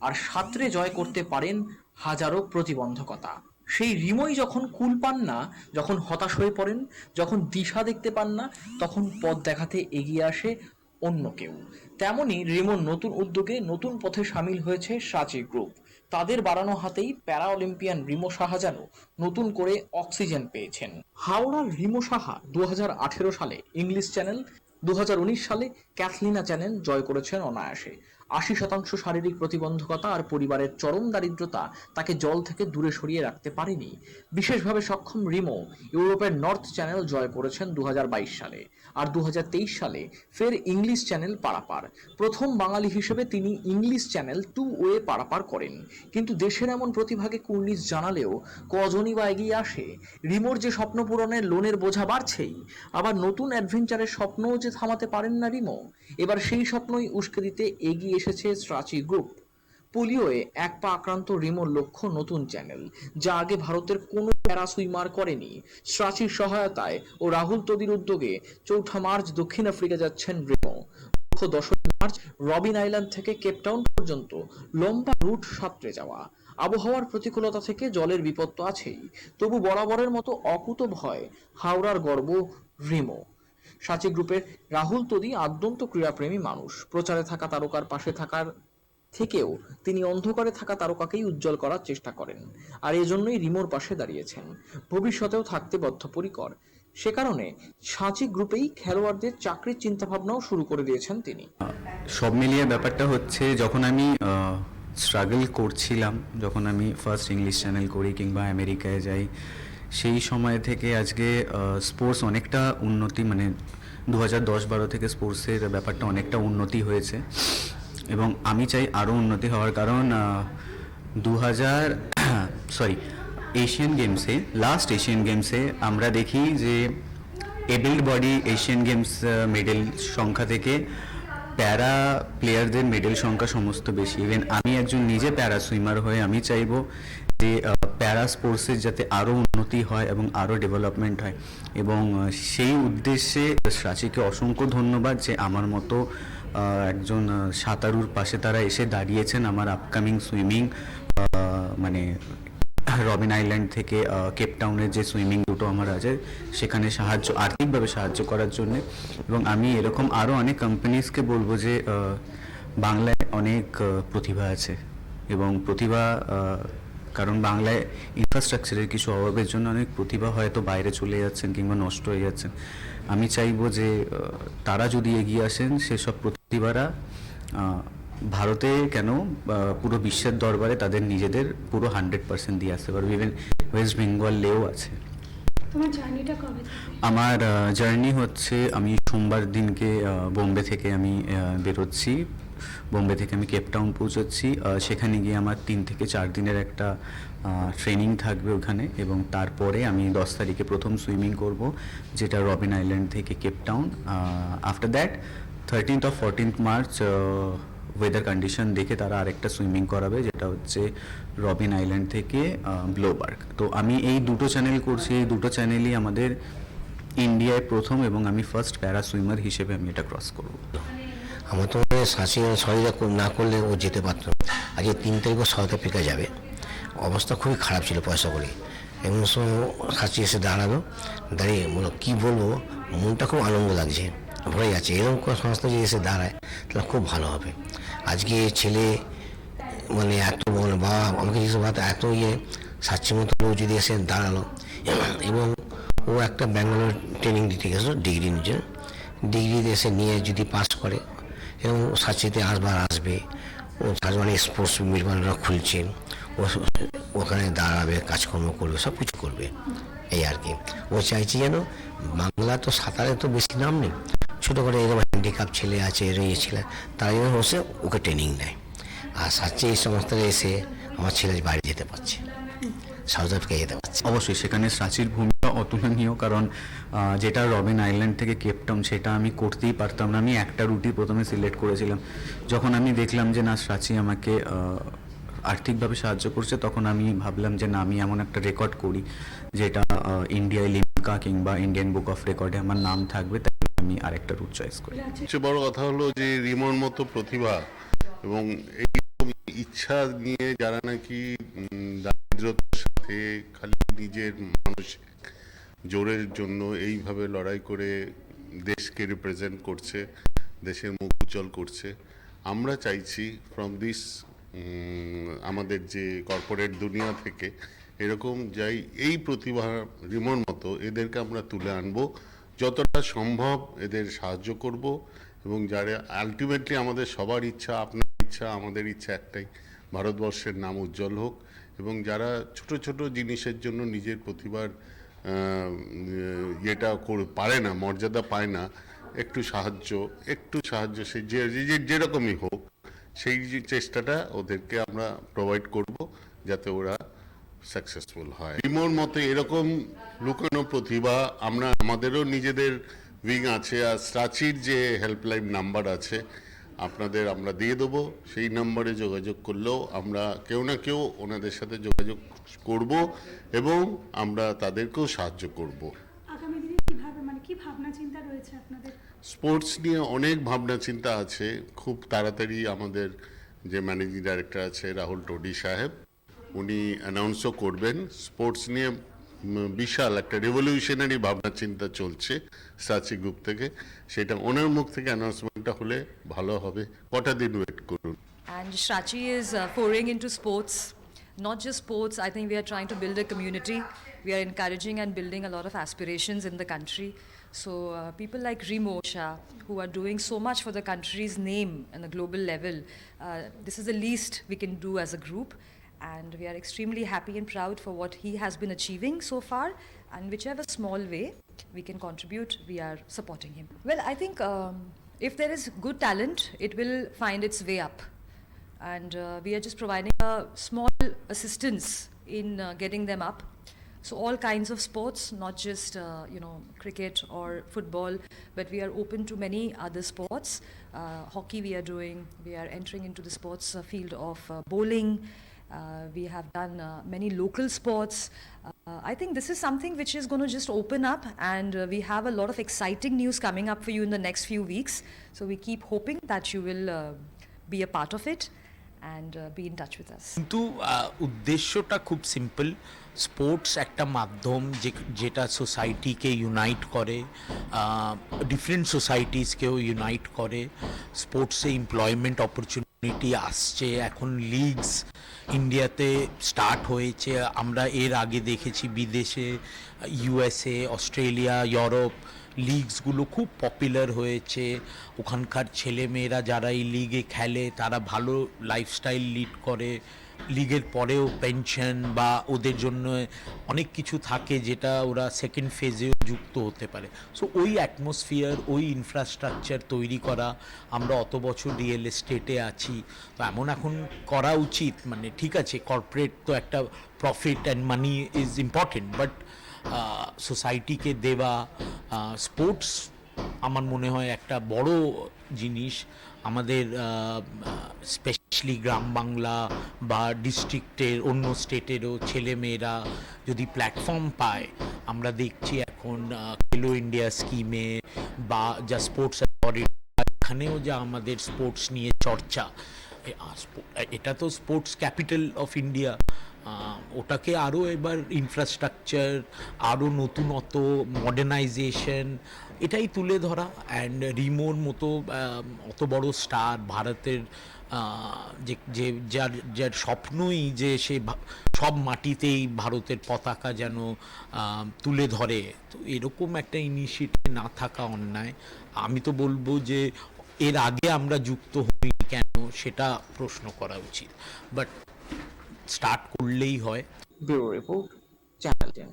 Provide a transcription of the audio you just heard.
আর সাঁতরে জয় করতে পারেন হাজারো প্রতিবন্ধকতা। সেই রিমোই যখন কুল পান না, যখন হতাশ হয়ে পড়েন, যখন দিশা দেখতে পান না, তখন পথ দেখাতে এগিয়ে আসে অন্য কেউ। তেমনি রিমোর নতুন উদ্যোগে নতুন পথে সামিল হয়েছে সাচি গ্রুপ। তাদের বাড়ানো হাতেই প্যারা অলিম্পিয়ান রিমো শাহজানও নতুন করে অক্সিজেন পেয়েছেন। হাওড়ার রিমো সাহা দু হাজার আঠেরো সালে ইংলিশ চ্যানেল দু হাজার উনিশ সালে ক্যাথলিনা চ্যানেল জয় করেছেন অনায়াসে। আশি শতাংশ শারীরিক প্রতিবন্ধকতা আর পরিবারের চরম দারিদ্রতা তাকে জল থেকে দূরে সরিয়ে রাখতে পারেনি। বিশেষভাবে সক্ষম রিমো ইউরোপের নর্থ চ্যানেল জয় করেছেন দু হাজার বাইশ সালে আর দুহাজার তেইশ সালে ফের ইংলিশ চ্যানেল পারাপার। প্রথম বাঙালি হিসেবে তিনি ইংলিশ চ্যানেল টু ওয়ে পারাপার করেন। কিন্তু দেশের এমন প্রতিভাকে কুর্নিশ জানালেও কজনই বা এগিয়ে আসে। রিমোর যে স্বপ্ন পূরণের লোনের বোঝা বাড়ছেই। আবার নতুন অ্যাডভেঞ্চারের স্বপ্নও যে থামাতে পারেন না রিমো। এবার সেই স্বপ্নই উস্কে দিতে এগিয়ে এসেছে স্ট্রাচি গ্রুপ পোলিওয়ে এক পা আক্রান্ত রিমোর লক্ষ্য নতুন চ্যানেল, যা আগে ভারতের কোনো প্যারা সুইমার করেনি। স্ট্রাচির সহায়তায় ও রাহুল তদির উদ্যোগে চৌঠা মার্চ দক্ষিণ আফ্রিকা যাচ্ছেন রিমো। লক্ষ্য দশই মার্চ রবিন আইল্যান্ড থেকে কেপটাউন পর্যন্ত লম্বা রুট সাঁতরে যাওয়া। আবহাওয়ার প্রতিকূলতা থেকে জলের বিপদ তো আছেই, তবু বরাবরের মতো অকুত ভয় হাওড়ার গর্ব রিমো। সাচি গ্রুপের রাহুল তদি আদ্যন্ত ক্রীড়াপ্রেমী মানুষ। প্রচারে থাকা তারকার পাশে থাকার থেকেও তিনি অন্ধকারে থাকা তারকাকেই উজ্জ্বল করার চেষ্টা করেন। আর এজন্যই রিমোর পাশে দাঁড়িয়েছেন। ভবিষ্যতেও থাকতে বদ্ধপরিকর। সে কারণে সাঁচি গ্রুপেই খেলোয়াড়দের চাকরির চিন্তাভাবনাও শুরু করে দিয়েছেন তিনি। সব মিলিয়ে ব্যাপারটা হচ্ছে, যখন আমি স্ট্রাগল করছিলাম, যখন আমি ফার্স্ট ইংলিশ চ্যানেল করি কিংবা আমেরিকায় যাই সেই সময় থেকে আজকে স্পোর্টস অনেকটা উন্নতি মানে দু হাজার দশ বারো থেকে স্পোর্টসের ব্যাপারটা অনেকটা উন্নতি হয়েছে। এবং আমি চাই আরও উন্নতি হওয়ার কারণ দু হাজার সরি এশিয়ান গেমসে লাস্ট এশিয়ান গেমসে আমরা দেখি যে abled body Asian games medal সংখ্যা থেকে প্যারা প্লেয়ারদের মেডেল সংখ্যা সমস্ত বেশি। ইভেন আমি একজন নিজে প্যারা সুইমার হয়ে আমি চাইব যে প্যারা স্পোর্টসের যাতে আরও উন্নতি হয় এবং আরও ডেভেলপমেন্ট হয়। এবং সেই উদ্দেশ্যে রাঁচিকে অসংখ্য ধন্যবাদ যে আমার মতো একজন সাঁতারুর পাশে তারা এসে দাঁড়িয়েছেন আমার আপকামিং সুইমিং মানে রবিন আইল্যান্ড থেকে কেপটাউনের যে সুইমিং দুটো আমার আছে, সেখানে সাহায্য, আর্থিকভাবে সাহায্য করার জন্য। এবং আমি এরকম আরও অনেক কোম্পানিজকে বলব যে বাংলায় অনেক প্রতিভা আছে। এবং প্রতিভা কারণ বাংলায় ইনফ্রাস্ট্রাকচারের কিছু অভাবের জন্য অনেক প্রতিভা হয়তো বাইরে চলে যাচ্ছেন কিংবা নষ্ট হয়ে যাচ্ছেন। আমি চাইব যে তারা যদি এগিয়ে আসেন সেসব প্রতিভারা ভারতে কেন পুরো বিশ্বের দরবারে তাদের নিজেদের পুরো হান্ড্রেড পার্সেন্ট দিয়ে আসতে পারবে। ইভেন ওয়েস্ট বেঙ্গলেও আছে? আমার জার্নি হচ্ছে আমি সোমবার দিনকে বোম্বে থেকে আমি বেরোচ্ছি। বোম্বে থেকে আমি কেপটাউন পৌঁছচ্ছি। সেখানে গিয়ে আমার তিন থেকে চার দিনের একটা ট্রেনিং থাকবে ওখানে এবং তারপরে আমি দশ তারিখে প্রথম সুইমিং করব, যেটা রবিন আইল্যান্ড থেকে Cape Town after that thirteenth of fourteenth March weather condition দেখে তারা আরেকটা সুইমিং করাবে, যেটা হচ্ছে রবিন আইল্যান্ড থেকে ব্লোবার্গ। তো আমি এই দুটো চ্যানেল করছি, এই দুটো চ্যানেলই আমাদের ইন্ডিয়ায় প্রথম এবং আমি ফার্স্ট প্যারা সুইমার হিসেবে আমি এটা ক্রস করব। আমার তো শাঁসি সহযোগিতা না করলে ও যেতে পারত। আজকে তিন তারিখ ও আফ্রিকা যাবে। অবস্থা খুবই খারাপ ছিল পয়সা করে। এমন সময় ও শাঁসি এসে দাঁড়াল। দাঁড়িয়ে বলো কী বলব? মনটা খুব আনন্দ লাগছে। ভরে যাচ্ছে। এরকম কোনো সংস্থা যদি এসে দাঁড়ায়, তাহলে খুব ভালো হবে। আজকে ছেলে মানে এত বড় বাবা আমাকে জিজ্ঞেস বাবা এত ইয়ে সাচ্ছি মতো লোক যদি এসে দাঁড়াল। এবং ও একটা ব্যাঙ্গালোর ট্রেনিং দিতে গেছিল ডিগ্রি নিজের ডিগ্রি এসে নিয়ে যদি পাস করে এবং সাচিতে আসবার আসবে। ও তার স্পোর্টস মিলমানরা খুলছে। ও ওখানে দাঁড়াবে, কাজকর্ম করবে সব কিছু করবে। এই আর কি। ও চাইছি যেন বাংলা তো সাঁতারে তো বেশি নাম নেই। ছোটো করে এরকম হ্যান্ডিক্যাপ ছেলে আছে, এরকম ইয়ে ছেলে, তারা যেন বসে ওকে ট্রেনিং নেয়। আর সাচ্চে এই সংস্থায় এসে আমার ছেলে বাইরে যেতে পারছে। সাউথ আফ্রিকা যেতে পারছে। অবশ্যই, সেখানে সাচির ভূমিকা অতুলনীয়, কারণ যেটা রবিন আইল্যান্ড থেকে কেপটাউন সেটা আমি করতেই পারতাম না। আমি একটা রুটি প্রথমে সিলেক্ট করেছিলাম। যখন আমি দেখলাম যে, না, সাচি আমাকে আর্থিকভাবে সাহায্য করছে, তখন আমি ভাবলাম যে, না, আমি এমন একটা রেকর্ড করি, যেটা ইন্ডিয়ায় লিমকা কিংবা ইন্ডিয়ান বুক অফ রেকর্ডে আমার নাম থাকবে তাই আমি আরেকটা রুট চয়েস করি। সবচেয়ে বড় কথা হলো যে, রিমোর মতো প্রতিভা এবং এইরকম ইচ্ছা নিয়ে যারা নাকি দারিদ্রতার সাথে খালি নিজের মানসিক জোরের জন্য এইভাবে লড়াই করে দেশকে রিপ্রেজেন্ট করছে, দেশের মুখ উজ্জ্বল করছে। আমরা চাইছি ফ্রম দিস আমাদের যে কর্পোরেট দুনিয়া থেকে এরকম যাই এই প্রতিভা রিমোর মতো এদেরকে আমরা তুলে আনব, যতটা সম্ভব এদের সাহায্য করব এবং যারা আলটিমেটলি আমাদের সবার ইচ্ছা, আপনার ইচ্ছা, আমাদের ইচ্ছা একটাই, ভারতবর্ষের নাম উজ্জ্বল হোক এবং যারা ছোট ছোট জিনিসের জন্য নিজের প্রতিভার ইয়েটা পারে না, মর্যাদা পায় না, একটু সাহায্য একটু সাহায্য, সে যে যেরকমই হোক, সেই চেষ্টাটা ওদেরকে আমরা প্রোভাইড করব যাতে ওরা সাকসেসফুল হয়। রিমোর মতে এরকম লুকানো প্রতিভা আমরা, আমাদেরও নিজেদের উইং আছে, আর স্ট্রাচির যে হেল্পলাইন নাম্বার আছে আপনাদের আমরা দিয়ে দেবো সেই নাম্বারে যোগাযোগ করলেও আমরা কেউ না কেউ ওনাদের সাথে যোগাযোগ করব এবং আমরা তাদেরকেও সাহায্য করব। মানে স্পোর্টস নিয়ে অনেক ভাবনা চিন্তা আছে। খুব তাড়াতাড়ি আমাদের যে ম্যানেজিং ডাইরেক্টর আছে রাহুল টোডি সাহেব উনি অ্যানাউন্সও করবেন। স্পোর্টস নিয়ে বিশাল একটা রেভলিউশনারি ভাবনা চিন্তা চলছে সাচি গ্রুপ থেকে সেটা ওনার মুখ থেকে অ্যানাউন্সমেন্টটা হলে ভালো হবে কটা দিন ওয়েট করুন And Shrachi is uh, foraying into sports. Not just sports, I think we are trying to build a community. We are encouraging and building a lot of aspirations in the country. So, uh, people like Remo Shah, who are doing so much for the country's name on a global level, uh, this is the least we can do as a group. And we are extremely happy and proud for what he has been achieving so far. And whichever small way we can contribute, we are supporting him. Well, I think um, if there is good talent, it will find its way up and uh, we are just providing a small assistance in uh, getting them up. So all kinds of sports, not just uh, you know cricket or football, but we are open to many other sports. Uh, hockey we are doing. We are entering into the sports uh, field of uh, bowling. Uh, we have done uh, many local sports. Uh, I think this is something which is going to just open up, and uh, we have a lot of exciting news coming up for you in the next few weeks. So we keep hoping that you will uh, be a part of it and uh, be in touch with us. কিন্তু আহ, উদ্দেশ্যটা খুব simple sports একটা মাধ্যম যে যেটা সোসাইটিকে unite করে different সোসাইটিসকেও unite করে স্পোর্টসে এমপ্লয়মেন্ট অপরচুনিটি আসছে, এখন লিগস ইন্ডিয়াতে স্টার্ট হয়েছে। আমরা এর আগে দেখেছি বিদেশে ইউএসএ অস্ট্রেলিয়া ইউরোপ লিগসগুলো খুব পপুলার হয়েছে। ওখানকার ছেলেমেয়েরা যারা এই লিগে খেলে, তারা ভালো লাইফস্টাইল লিড করে। লিগের পরেও পেনশন বা ওদের জন্য অনেক কিছু থাকে যেটা ওরা সেকেন্ড ফেজেও যুক্ত হতে পারে। সো ওই অ্যাটমসফিয়ার ওই ইনফ্রাস্ট্রাকচার তৈরি করা, আমরা অত বছর রিয়েল এস্টেটে আছি। তো এমন এখন করা উচিত মানে ঠিক আছে কর্পোরেট তো একটা profit and money is important but সোসাইটিকে দেওয়া স্পোর্টস আমার মনে হয় একটা বড় জিনিস আমাদের স্পেশালি গ্রাম বাংলা বা ডিস্ট্রিক্টের অন্য স্টেটেরও ছেলেমেয়েরা যদি প্ল্যাটফর্ম পায়, আমরা দেখছি এখন খেলো ইন্ডিয়া স্কিমে বা যা স্পোর্টস অথরিটি এখানেও যা আমাদের স্পোর্টস নিয়ে চর্চা এটা তো স্পোর্টস ক্যাপিটাল অফ ইন্ডিয়া ওটাকে আরও এবার ইনফ্রাস্ট্রাকচার আরও নতুনত্ব মডার্নাইজেশন এটাই তুলে ধরা। অ্যান্ড রিমোর মতো অত বড় স্টার ভারতের যে যে, যার যার স্বপ্নই যে সে সব মাটিতেই ভারতের পতাকা যেন তুলে ধরে। তো এরকম একটা ইনিশিয়েটিভ না থাকা অন্যায়। আমি তো বলব যে, এর আগে আমরা যুক্ত হই সেটা প্রশ্ন করা উচিত। বাট স্টার্ট করলেই হয়। Bureau report channel ten